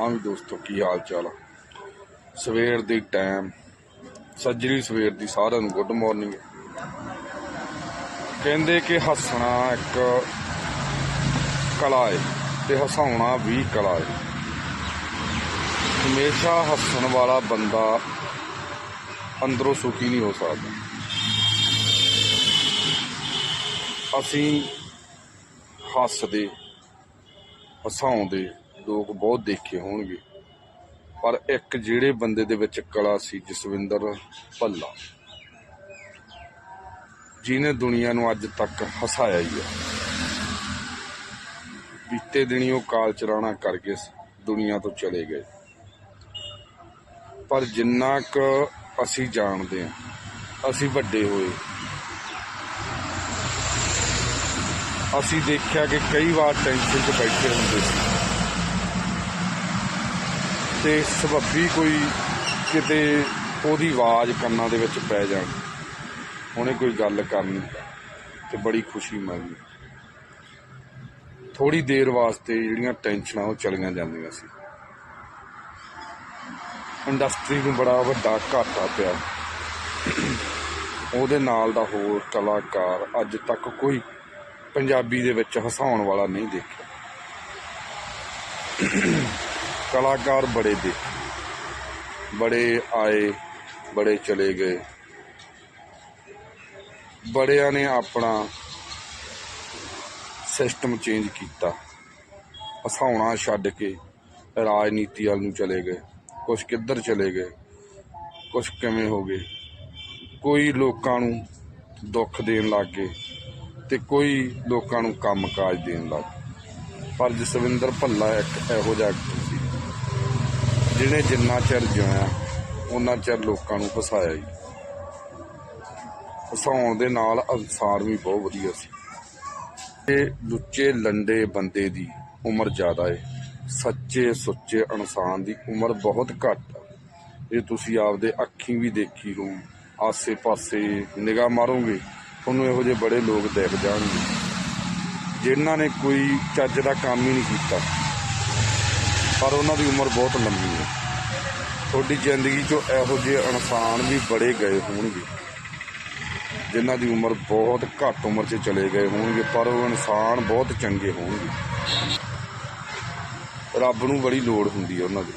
ਹਾਂ ਵੀ ਦੋਸਤੋ, ਕੀ ਹਾਲ ਚਾਲ ਆ? ਸਵੇਰ ਦੀ ਟਾਈਮ ਸੱਜਰੀ ਸਵੇਰ ਦੀ ਸਾਰਿਆਂ ਨੂੰ ਗੁੱਡ ਮਾਰਨਿੰਗ ਕਹਿੰਦੇ ਕਿ ਹੱਸਣਾ ਇੱਕ ਕਲਾ ਹੈ ਤੇ ਹਸਾਉਣਾ ਵੀ ਕਲਾ ਹੈ ਹਮੇਸ਼ਾ ਹੱਸਣ ਵਾਲਾ ਬੰਦਾ ਅੰਦਰੋਂ ਸੁਖੀ ਨਹੀਂ ਹੋ ਸਕਦਾ। ਅਸੀਂ ਹੱਸਦੇ, ਹਸਾਉਂਦੇ ਲੋਕ ਬਹੁਤ ਦੇਖੇ ਹੋਣਗੇ। ਪਰ ਇੱਕ ਜਿਹੜੇ ਬੰਦੇ ਦੇ ਵਿੱਚ ਕਲਾ ਸੀ ਜਸਵਿੰਦਰ ਭੱਲਾ ਜਿਨੇ ਦੁਨੀਆ ਨੂੰ ਅੱਜ ਤੱਕ ਹਸਾਇਆ ਹੀ ਹੈ ਬੀਤੇ ਦਿਨੀ ਉਹ ਕਾਲ ਚਰਾਣਾ ਕਰਕੇ ਦੁਨੀਆ ਤੋਂ ਚਲੇ ਗਏ। ਪਰ ਜਿੰਨਾ ਕੁ ਅਸੀਂ ਜਾਣਦੇ ਹਾਂ, ਅਸੀਂ ਵੱਡੇ ਹੋਏ। ਅਸੀਂ ਦੇਖਿਆ ਕਿ ਕਈ ਵਾਰ ਟੈਨਸ਼ਨ 'ਚ ਬੈਠੇ ਹੁੰਦੇ ਸੀ। ਤੇ ਸਬੱਬੀ ਕੋਈ ਕਿਤੇ ਉਹਦੀ ਆਵਾਜ਼ ਕੰਨਾਂ ਦੇ ਵਿੱਚ ਪੈ ਜਾਣ। ਉਹਨੇ ਕੋਈ ਗੱਲ ਕਰਨੀ ਤੇ ਬੜੀ ਖੁਸ਼ੀ ਮਿਲਣੀ ਥੋੜੀ ਦੇਰ ਵਾਸਤੇ ਜਿਹੜੀਆਂ ਟੈਨਸ਼ਨਾਂ ਉਹ ਚਲੀਆਂ ਜਾਂਦੀਆਂ ਸੀ। ਇੰਡਸਟਰੀ ਨੂੰ ਬੜਾ ਵੱਡਾ ਘਾਟਾ ਪਿਆ। ਉਹਦੇ ਨਾਲ ਦਾ ਹੋਰ ਕਲਾਕਾਰ ਅੱਜ ਤੱਕ ਕੋਈ ਪੰਜਾਬੀ ਦੇ ਵਿੱਚ ਹਸਾਉਣ ਵਾਲਾ ਨਹੀਂ ਦੇਖਿਆ। ਕਲਾਕਾਰ ਬੜੇ ਦੇਖੇ ਬੜੇ ਆਏ, ਬੜੇ ਚਲੇ ਗਏ। ਬੜਿਆਂ ਨੇ ਆਪਣਾ ਸਿਸਟਮ ਚੇਂਜ ਕੀਤਾ। ਹਸਾਉਣਾ ਛੱਡ ਕੇ ਰਾਜਨੀਤੀ ਵੱਲ ਨੂੰ ਚਲੇ ਗਏ। ਕੁਝ ਕਿੱਧਰ ਚਲੇ ਗਏ ਕੁਝ ਕਿਵੇਂ ਹੋ ਗਏ। ਕੋਈ ਲੋਕਾਂ ਨੂੰ ਦੁੱਖ ਦੇਣ ਲੱਗ ਗਏ ਤੇ ਕੋਈ ਲੋਕਾਂ ਨੂੰ ਕੰਮਕਾਜ ਦੇਣ ਲੱਗ ਗਏ। ਪਰ ਜਸਵਿੰਦਰ ਭੱਲਾ ਇੱਕ ਇਹੋ ਜਿਹਾ ਐਕਟਰ ਜਿਹਨੇ ਜਿੰਨਾ ਚਿਰ ਜਿਉਇਆ ਉਹਨਾਂ ਚਿਰ ਲੋਕਾਂ ਨੂੰ ਫਸਾਇਆ ਹੀ। ਹਸਾਉਣ ਦੇ ਨਾਲ ਅਨਸਾਰ ਵੀ ਬਹੁਤ ਵਧੀਆ ਸੀ। ਤੇ ਲੁੱਚੇ ਲੰਡੇ ਬੰਦੇ ਦੀ ਉਮਰ ਜ਼ਿਆਦਾ ਏ। ਸੱਚੇ ਸੁੱਚੇ ਇਨਸਾਨ ਦੀ ਉਮਰ ਬਹੁਤ ਘੱਟ ਹੈ ਇਹ ਤੁਸੀਂ ਆਪਦੇ ਅੱਖੀਂ ਵੀ ਦੇਖੀ ਹੋ ਆਸੇ-ਪਾਸੇ ਨਿਗਾਹ ਮਾਰੋਗੇ, ਤੁਹਾਨੂੰ ਇਹੋ ਜਿਹੇ ਬੜੇ ਲੋਕ ਦੇਖ ਜਾਣਗੇ। ਜਿਨ੍ਹਾਂ ਨੇ ਕੋਈ ਚੱਜ ਦਾ ਕੰਮ ਹੀ ਨਹੀਂ ਕੀਤਾ। ਪਰ ਉਹਨਾਂ ਦੀ ਉਮਰ ਬਹੁਤ ਲੰਮੀ ਹੈ। ਤੁਹਾਡੀ ਜ਼ਿੰਦਗੀ 'ਚੋਂ ਇਹੋ ਜਿਹੇ ਇਨਸਾਨ ਵੀ ਬੜੇ ਗਏ ਹੋਣਗੇ, ਜਿਨ੍ਹਾਂ ਦੀ ਉਮਰ ਬਹੁਤ ਘੱਟ ਉਮਰ 'ਚ ਚਲੇ ਗਏ ਹੋਣਗੇ, ਪਰ ਉਹ ਇਨਸਾਨ ਬਹੁਤ ਚੰਗੇ ਹੋਣਗੇ। ਰੱਬ ਨੂੰ ਬੜੀ ਲੋੜ ਹੁੰਦੀ ਹੈ ਉਹਨਾਂ ਦੀ,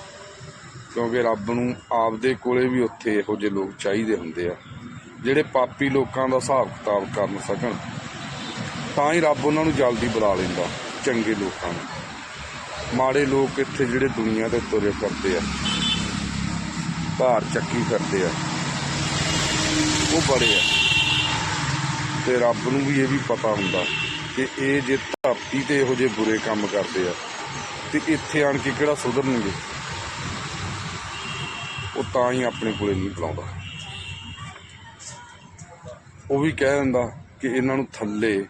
ਕਿਉਂਕਿ ਰੱਬ ਨੂੰ ਆਪਦੇ ਕੋਲੇ ਵੀ ਉੱਥੇ ਇਹੋ ਜਿਹੇ ਲੋਕ ਚਾਹੀਦੇ ਹੁੰਦੇ ਆ, ਜਿਹੜੇ ਪਾਪੀ ਲੋਕਾਂ ਦਾ ਹਿਸਾਬ ਕਿਤਾਬ ਕਰਨ ਸਕਣ। ਤਾਂ ਹੀ ਰੱਬ ਉਹਨਾਂ ਨੂੰ ਜਲਦੀ ਬੁਲਾ ਲੈਂਦਾ, ਚੰਗੇ ਲੋਕਾਂ ਨੂੰ। ਮਾੜੇ ਲੋਕ ਇੱਥੇ ਜਿਹੜੇ ਦੁਨੀਆ ਤੇ ਤੁਰੇ ਫਿਰਦੇ ਆ। ਭਾਰ ਚੱਕੀ ਫਿਰਦੇ ਆ। ਉਹ ਬੜੇ ਆ। ਤੇ ਰੱਬ ਨੂੰ ਵੀ ਇਹ ਵੀ ਪਤਾ ਹੁੰਦਾ ਕਿ ਇਹ ਜੇ ਧਰਤੀ ਤੇ ਇਹੋ ਜਿਹੇ ਬੁਰੇ ਕੰਮ ਕਰਦੇ ਆ, ਤੇ ਇੱਥੇ ਆਣ ਕੇ ਕਿਹੜਾ ਸੁਧਰਨਗੇ? ਉਹ ਤਾਂ ਹੀ ਆਪਣੇ ਕੋਲੇ ਨਹੀਂ ਬੁਲਾਉਂਦਾ। ਉਹ ਵੀ ਕਹਿ ਦਿੰਦਾ ਕਿ ਇਹਨਾਂ ਨੂੰ ਥੱਲੇ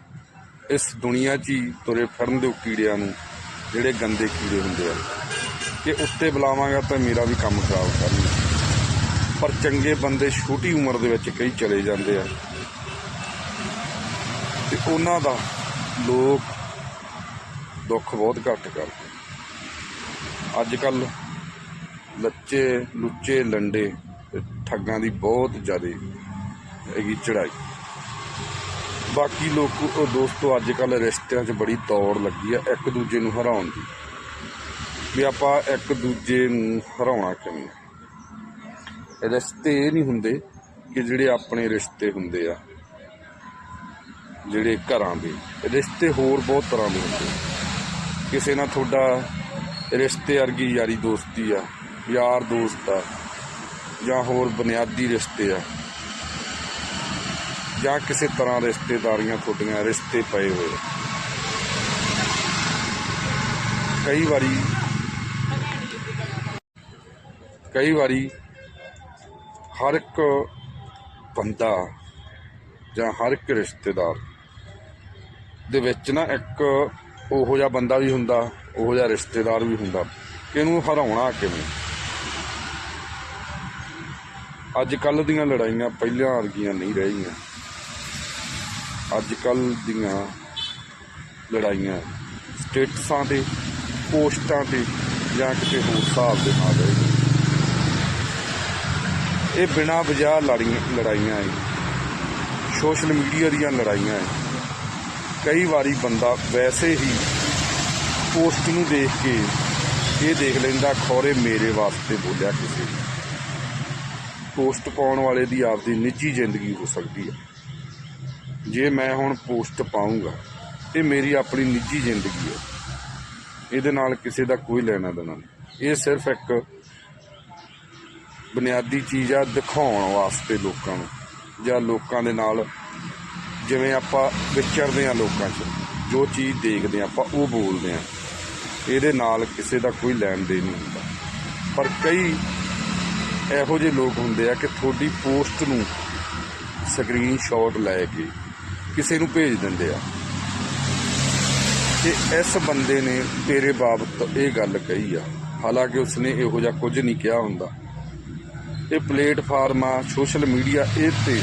ਇਸ ਦੁਨੀਆ 'ਚ ਹੀ ਤੁਰੇ ਫਿਰਨ ਦੇ ਕੀੜਿਆਂ ਨੂੰ। ਜਿਹੜੇ ਗੰਦੇ ਕੀੜੇ ਹੁੰਦੇ ਆ, ਕਿ ਉੱਤੇ ਬੁਲਾਵਾਂਗਾ ਤਾਂ ਮੇਰਾ ਵੀ ਕੰਮ ਖਰਾਬ ਕਰਨਗੇ ਪਰ ਚੰਗੇ ਬੰਦੇ ਛੋਟੀ ਉਮਰ ਦੇ ਵਿੱਚ ਕਈ ਚਲੇ ਜਾਂਦੇ ਆ। ਤੇ ਉਹਨਾਂ ਦਾ ਲੋਕ ਦੁੱਖ ਬਹੁਤ ਘੱਟ ਕਰਦੇ। ਅੱਜ ਕੱਲ ਲੱਚੇ ਲੁੱਚੇ ਲੰਡੇ ਠੱਗਾਂ ਦੀ ਬਹੁਤ ਜ਼ਿਆਦਾ ਹੈਗੀ ਚੜਾਈ ਬਾਕੀ ਲੋਕ ਦੋਸਤੋ ਅੱਜ ਕੱਲ ਰਿਸ਼ਤਿਆਂ 'ਚ ਬੜੀ ਦੌੜ ਲੱਗੀ ਆ ਇੱਕ ਦੂਜੇ ਨੂੰ ਹਰਾਉਣ ਦੀ। ਵੀ ਆਪਾਂ ਇੱਕ ਦੂਜੇ ਨੂੰ ਹਰਾਉਣਾ ਕਿਵੇਂ? ਰਿਸ਼ਤੇ ਇਹ ਨਹੀਂ ਹੁੰਦੇ ਕਿ ਜਿਹੜੇ ਆਪਣੇ ਰਿਸ਼ਤੇ ਹੁੰਦੇ ਆ, ਜਿਹੜੇ ਘਰਾਂ ਦੇ। ਰਿਸ਼ਤੇ ਹੋਰ ਬਹੁਤ ਤਰ੍ਹਾਂ ਦੇ ਹੁੰਦੇ ਕਿਸੇ ਨਾਲ ਤੁਹਾਡਾ ਰਿਸ਼ਤੇ ਵਰਗੀ ਯਾਰੀ ਦੋਸਤੀ ਆ, ਯਾਰ ਦੋਸਤ ਆ, ਜਾਂ ਹੋਰ ਬੁਨਿਆਦੀ ਰਿਸ਼ਤੇ ਆ। ਜਾਂ ਕਿਸੇ ਤਰ੍ਹਾਂ ਰਿਸ਼ਤੇਦਾਰੀਆਂ ਤੁਹਾਡੀਆਂ ਰਿਸ਼ਤੇ ਪਏ ਹੋਏ? ਕਈ ਵਾਰੀ ਕਈ ਵਾਰੀ ਹਰ ਇੱਕ ਬੰਦਾ ਜਾਂ ਹਰ ਇੱਕ ਰਿਸ਼ਤੇਦਾਰ ਦੇ ਵਿੱਚ ਨਾ ਇੱਕ ਉਹੋ ਜਿਹਾ ਬੰਦਾ ਵੀ ਹੁੰਦਾ, ਉਹੋ ਜਿਹਾ ਰਿਸ਼ਤੇਦਾਰ ਵੀ ਹੁੰਦਾ। ਕਿ ਇਹਨੂੰ ਹਰਾਉਣਾ ਕਿਵੇਂ ਅੱਜ ਕੱਲ ਦੀਆਂ ਲੜਾਈਆਂ ਪਹਿਲਾਂ ਵਰਗੀਆਂ ਨਹੀਂ ਰਹੀਆਂ। ਅੱਜ ਕੱਲ ਦੀਆਂ ਲੜਾਈਆਂ ਸਟੇਟਸਾਂ ਤੇ ਪੋਸਟਾਂ ਤੇ ਜਾਂ ਕਿਤੇ ਹੋਰ ਹਿਸਾਬ ਦੇ ਨਾਲ ਰਹੇ ਇਹ ਬਿਨਾਂ ਵਜ੍ਹਾ ਲੜੀਆਂ, ਲੜਾਈਆਂ ਹੈ। ਸੋਸ਼ਲ ਮੀਡੀਆ ਦੀਆਂ ਲੜਾਈਆਂ ਹੈ। ਕਈ ਵਾਰੀ ਬੰਦਾ ਵੈਸੇ ਹੀ ਪੋਸਟ ਨੂੰ ਦੇਖ ਕੇ ਇਹ ਦੇਖ ਲੈਂਦਾ, ਖੌਰੇ ਮੇਰੇ ਵਾਸਤੇ ਬੋਲਿਆ ਕਿਸੇ ਨੇ। ਪੋਸਟ ਪਾਉਣ ਵਾਲੇ ਦੀ ਆਪਦੀ ਨਿੱਜੀ ਜ਼ਿੰਦਗੀ ਹੋ ਸਕਦੀ ਹੈ। ਜੇ ਮੈਂ ਹੁਣ ਪੋਸਟ ਪਾਉਂਗਾ, ਇਹ ਮੇਰੀ ਆਪਣੀ ਨਿੱਜੀ ਜ਼ਿੰਦਗੀ ਹੈ। ਇਹਦੇ ਨਾਲ ਕਿਸੇ ਦਾ ਕੋਈ ਲੈਣਾ ਦੇਣਾ ਨਹੀਂ। ਇਹ ਸਿਰਫ ਇੱਕ ਬੁਨਿਆਦੀ ਚੀਜ਼ ਆ, ਦਿਖਾਉਣ ਵਾਸਤੇ ਲੋਕਾਂ ਨੂੰ, ਜਾਂ ਲੋਕਾਂ ਦੇ ਨਾਲ ਜਿਵੇਂ ਆਪਾਂ ਵਿਚਰਦੇ ਆ ਲੋਕਾਂ 'ਚ, ਜੋ ਚੀਜ਼ ਦੇਖਦੇ ਆ ਆਪਾਂ ਉਹ ਬੋਲਦੇ ਆ ਇਹਦੇ ਨਾਲ ਕਿਸੇ ਦਾ ਕੋਈ ਲੈਣ ਦੇਣ ਨਹੀਂ ਹੁੰਦਾ। ਪਰ ਕਈ ਇਹੋ ਜਿਹੇ ਲੋਕ ਹੁੰਦੇ ਆ ਕਿ ਤੁਹਾਡੀ ਪੋਸਟ ਨੂੰ ਸਕਰੀਨਸ਼ਾਟ ਲੈ ਕੇ ਕਿਸੇ ਨੂੰ ਭੇਜ ਦਿੰਦੇ ਆ। ਕਿ ਇਸ ਬੰਦੇ ਨੇ ਤੇਰੇ ਬਾਬਤ ਇਹ ਗੱਲ ਕਹੀ ਆ। ਹਾਲਾਂਕਿ ਉਸਨੇ ਇਹੋ ਜਿਹਾ ਕੁਝ ਨਹੀਂ ਕਿਹਾ ਹੁੰਦਾ। ਇਹ ਪਲੇਟਫਾਰਮ ਆ, ਸੋਸ਼ਲ ਮੀਡੀਆ, ਇਹ ਤੇ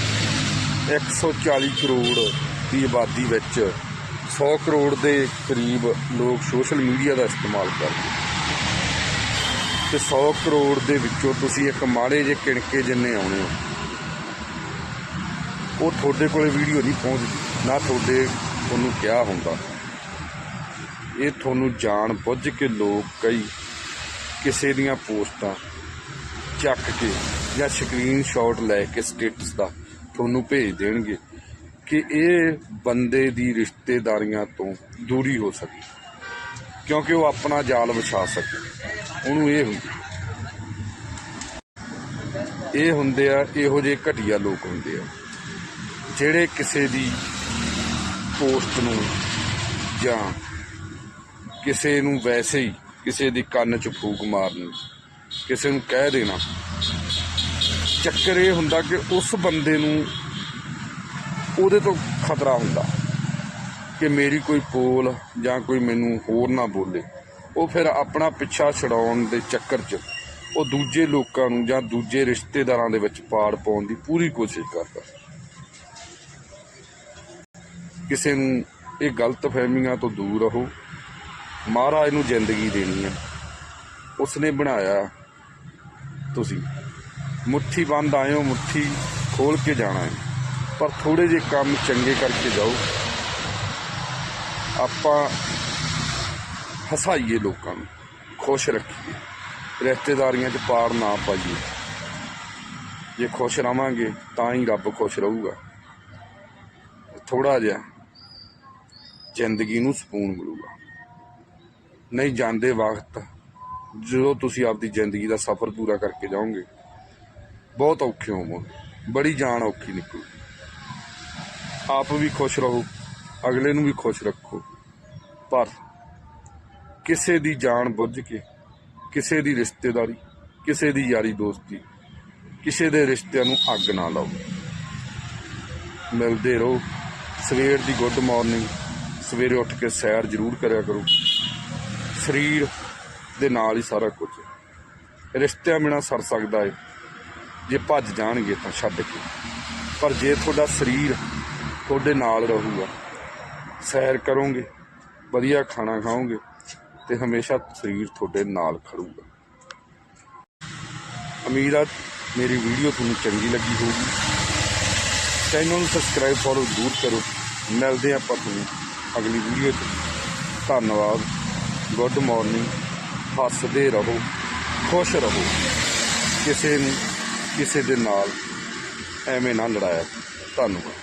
140 ਕਰੋੜ ਦੀ ਆਬਾਦੀ ਵਿੱਚ 100 ਕਰੋੜ ਦੇ ਕਰੀਬ ਲੋਕ ਸੋਸ਼ਲ ਮੀਡੀਆ ਦਾ ਇਸਤੇਮਾਲ ਕਰਦੇ ਤੇ 100 ਕਰੋੜ ਦੇ ਵਿੱਚੋਂ ਤੁਸੀਂ ਇੱਕ ਮਾੜੇ ਜਿਹੇ ਕਿਣਕੇ ਜਿੰਨੇ ਆਉਣੇ ਹੋ ਉਹ ਤੁਹਾਡੇ ਕੋਲੇ ਵੀਡੀਓ ਨਹੀਂ ਪਹੁੰਚਦੀ, ਨਾ ਤੁਹਾਡੇ ਉਹਨੂੰ ਕਿਹਾ ਹੁੰਦਾ। ਇਹ ਤੁਹਾਨੂੰ ਜਾਣ ਬੁੱਝ ਕੇ ਲੋਕ ਕਈ ਕਿਸੇ ਦੀਆਂ ਪੋਸਟਾਂ ਚੱਕ ਕੇ ਜਾਂ ਸਕਰੀਨਸ਼ਾਟ ਲੈ ਕੇ ਸਟੇਟਸ ਦਾ ਤੁਹਾਨੂੰ ਭੇਜ ਦੇਣਗੇ ਕਿ ਇਹ ਬੰਦੇ ਦੀ ਰਿਸ਼ਤੇਦਾਰੀਆਂ ਤੋਂ ਦੂਰੀ ਹੋ ਸਕੇ, ਕਿਉਂਕਿ ਉਹ ਆਪਣਾ ਜਾਲ ਵਿਛਾ ਸਕੇ। ਉਹਨੂੰ ਇਹ ਹੁੰਦਾ ਇਹ ਹੁੰਦੇ ਆ, ਇਹੋ ਜਿਹੇ ਘਟੀਆ ਲੋਕ ਹੁੰਦੇ ਆ। ਜਿਹੜੇ ਕਿਸੇ ਦੀ ਪੋਸਟ ਨੂੰ ਜਾਂ ਕਿਸੇ ਨੂੰ ਵੈਸੇ ਹੀ ਕਿਸੇ ਦੀ ਕੰਨ 'ਚ ਫੂਕ ਮਾਰਨੀ, ਕਿਸੇ ਨੂੰ ਕਹਿ ਦੇਣਾ, ਚੱਕਰ ਇਹ ਹੁੰਦਾ ਕਿ ਉਸ ਬੰਦੇ ਨੂੰ ਉਹਦੇ ਤੋਂ ਖਤਰਾ ਹੁੰਦਾ ਕਿ ਮੇਰੀ ਕੋਈ ਪੋਲ ਜਾਂ ਕੋਈ ਮੈਨੂੰ ਹੋਰ ਨਾ ਬੋਲੇ। ਉਹ ਫਿਰ ਆਪਣਾ ਪਿੱਛਾ ਛਡਾਉਣ ਦੇ ਚੱਕਰ 'ਚ ਉਹ ਦੂਜੇ ਲੋਕਾਂ ਨੂੰ ਜਾਂ ਦੂਜੇ ਰਿਸ਼ਤੇਦਾਰਾਂ ਦੇ ਵਿੱਚ ਪਾੜ ਪਾਉਣ ਦੀ ਪੂਰੀ ਕੋਸ਼ਿਸ਼ ਕਰਦਾ। ਕਿਸੇ ਨੂੰ ਇਹ ਗਲਤ ਫਹਿਮੀਆਂ ਤੋਂ ਦੂਰ ਰਹੋ। ਮਹਾਰਾਜ ਨੂੰ ਜ਼ਿੰਦਗੀ ਦੇਣੀ ਹੈ। ਉਸਨੇ ਬਣਾਇਆ ਤੁਸੀਂ। ਮੁੱਠੀ ਬੰਦ ਆਇਓ, ਮੁੱਠੀ ਖੋਲ ਕੇ ਜਾਣਾ ਹੈ। ਪਰ ਥੋੜੇ ਜਿਹੇ ਕੰਮ ਚੰਗੇ ਕਰਕੇ ਜਾਓ। ਆਪਾਂ ਹਸਾਈਏ ਲੋਕਾਂ ਨੂੰ। ਖੁਸ਼ ਰੱਖੀਏ। ਰਿਸ਼ਤੇਦਾਰੀਆਂ 'ਚ ਪਾਰ ਨਾ ਪਾਈਏ। ਜੇ ਖੁਸ਼ ਰਵਾਂਗੇ, ਤਾਂ ਹੀ ਰੱਬ ਖੁਸ਼ ਰਹੂਗਾ। ਥੋੜਾ ਜਿਹਾ ਜ਼ਿੰਦਗੀ ਨੂੰ ਸਕੂਨ ਮਿਲੂਗਾ। ਨਹੀਂ ਜਾਂਦੇ ਵਕਤ ਜਦੋਂ ਤੁਸੀਂ ਆਪਦੀ ਜ਼ਿੰਦਗੀ ਦਾ ਸਫ਼ਰ ਪੂਰਾ ਕਰਕੇ ਜਾਓਗੇ, ਬਹੁਤ ਔਖੇ ਹੋਵੋਗੇ। ਬੜੀ ਜਾਨ ਔਖੀ ਨਿਕਲੂ ਆਪ ਵੀ ਖੁਸ਼ ਰਹੋ, ਅਗਲੇ ਨੂੰ ਵੀ ਖੁਸ਼ ਰੱਖੋ। ਪਰ ਕਿਸੇ ਦੀ ਜਾਨ ਬੁੱਝ ਕੇ, ਕਿਸੇ ਦੀ ਰਿਸ਼ਤੇਦਾਰੀ, ਕਿਸੇ ਦੀ ਯਾਰੀ ਦੋਸਤੀ, ਕਿਸੇ ਦੇ ਰਿਸ਼ਤਿਆਂ ਨੂੰ ਅੱਗ ਨਾ ਲਾਓ। ਮਿਲਦੇ ਰਹੋ। ਸਵੇਰ ਦੀ ਗੁੱਡ ਮਾਰਨਿੰਗ। ਸਵੇਰੇ ਉੱਠ ਕੇ ਸੈਰ ਜ਼ਰੂਰ ਕਰਿਆ ਕਰੋ। ਸਰੀਰ ਦੇ ਨਾਲ ਹੀ ਸਾਰਾ ਕੁਝ ਰਿਸ਼ਤਿਆਂ ਬਿਨਾ ਸਰ ਸਕਦਾ ਹੈ ਜੇ ਭੱਜ ਜਾਣਗੇ ਤਾਂ ਛੱਡ ਕੇ। ਪਰ ਜੇ ਤੁਹਾਡਾ ਸਰੀਰ ਤੁਹਾਡੇ ਨਾਲ ਰਹੂਗਾ, ਸੈਰ ਕਰੋਗੇ, ਵਧੀਆ ਖਾਣਾ ਖਾਓਗੇ, ਤੇ ਹਮੇਸ਼ਾ ਸਰੀਰ ਤੁਹਾਡੇ ਨਾਲ ਖੜੂਗਾ। ਉਮੀਦ ਆ ਮੇਰੀ ਵੀਡੀਓ ਤੁਹਾਨੂੰ ਚੰਗੀ ਲੱਗੀ ਹੋਊਗੀ। ਚੈਨਲ ਨੂੰ ਸਬਸਕ੍ਰਾਈਬ ਫੋਲੋ ਜ਼ਰੂਰ ਕਰੋ। ਮਿਲਦੇ ਆਪਾਂ ਤੁਹਾਨੂੰ ਅਗਲੀ ਵੀਡੀਓ 'ਚ। ਧੰਨਵਾਦ। ਗੁੱਡ ਮਾਰਨਿੰਗ ਹੱਸਦੇ ਰਹੋ। ਖੁਸ਼ ਰਹੋ। ਕਿਸੇ ਨੂੰ ਕਿਸੇ ਦੇ ਨਾਲ ਐਵੇਂ ਨਾ ਲੜਾਇਆ। ਧੰਨਵਾਦ।